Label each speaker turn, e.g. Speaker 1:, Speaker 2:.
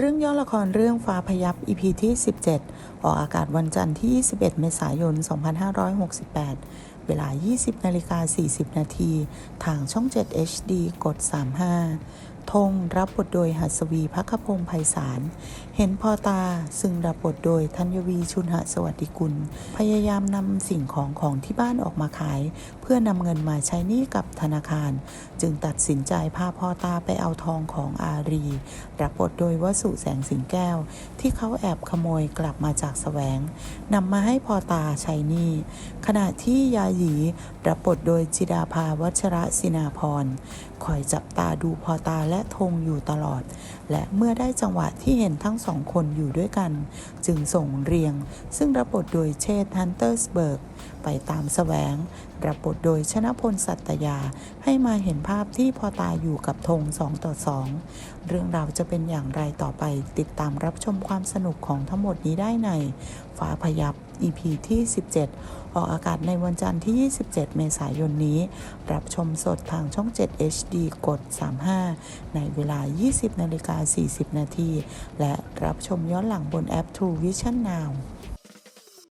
Speaker 1: เรื่องย่อละครเรื่องฟ้าพยับ EP ที่ 17 ออกอากาศวันจันทร์ที่ 21 เมษายน 2568 เวลา 20นาฬิกา40 นาที ทางช่อง 7 HD กด 35 ธงรับบทโดยหัสวีพักพงศ์ไพศาล เห็นพอตาซึ่งรับบทโดยธัญวีชุนหสวัสดิกุล พยายามนำสิ่งของของที่บ้านออกมาขาย เพื่อนำเงินมาใช้หนี้กับธนาคาร จึงตัดสินใจพาพ่อตาไปเอาทองของอารี รับบทโดยวสุแสงสิงแก้ว ที่เขาแอบขโมยกลับมาจากแสวงนำมาให้พ่อตาใช้หนี้ขณะที่ยาหยีรับบทโดยจิดาภาวัชระศินาพรคอยจับตาดูพ่อตาและและธงอยู่ตลอด และเมื่อได้จังหวะที่เห็นทั้งสองคนอยู่ด้วยกัน จึงส่งเรียง ซึ่งรับบทโดยเชษฮันเตอร์สเบิร์ก ไปตามแสวง รับบทโดยชนะพลสัตยา ให้มาเห็นภาพที่พอตาอยู่กับธงสองต่อสองเรื่องราวจะเป็นอย่างไรต่อไป ติดตามรับชมความสนุกของทั้งหมดนี้ได้ในฟ้าพยับ EP ที่ 17 ออกอากาศในวันจันทร์ที่ 27 เมษายนนี้ รับชมสดทางช่อง 7 HD กด 35 ในเวลา 20นาฬิกา40 นาที และรับชมย้อนหลังบนแอป True Vision Now